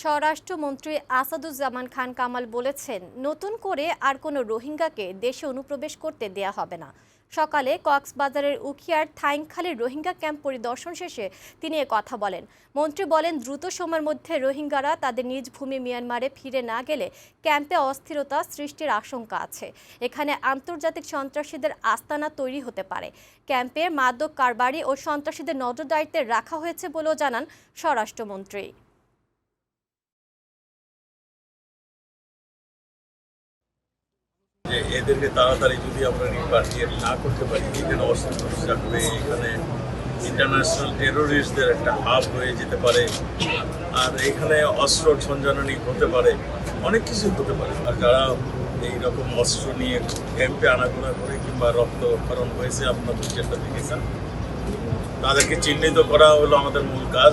স্বরাষ্ট্রমন্ত্রী আসাদুজ্জামান খান কামাল বলেছেন, নতুন করে আর কোনো রোহিঙ্গাকে দেশে অনুপ্রবেশ করতে দেয়া হবে না। সকালে কক্সবাজারের উখিয়ার থাইংখালীর রোহিঙ্গা ক্যাম্প পরিদর্শন শেষে তিনি কথা বলেন। মন্ত্রী বলেন, দ্রুত সময়ের মধ্যে রোহিঙ্গারা তাদের নিজ ভূমি মিয়ানমারে ফিরে না গেলে ক্যাম্পে অস্থিরতা সৃষ্টির আশঙ্কা আছে। এখানে আন্তর্জাতিক সন্ত্রাসীদের আস্তানা তৈরি হতে পারে। ক্যাম্পে মাদক কারবারি ও সন্ত্রাসীদের নজরদারিতে রাখা হয়েছে বলেও জানান স্বরাষ্ট্রমন্ত্রী। এদেরকে তাড়াতাড়ি যদি আমরা রিপার্টিয়েট না করতে পারি এখানে অস্ত্র রাখবে এখানে ইন্টারন্যাশনাল টেরোরিস্টদের একটা হাব হয়ে যেতে পারে। আর এখানে অস্ত্র সঞ্চালনী হতে পারে, অনেক কিছু হতে পারে। আর যারা এই রকম অস্ত্র নিয়ে ক্যাম্পে আনাগোনা করে কিংবা রক্তক্ষরণ হয়েছে, আপনাদের যেটা দেখেছেন, তাদেরকে চিহ্নিত করা হলো আমাদের মূল কাজ।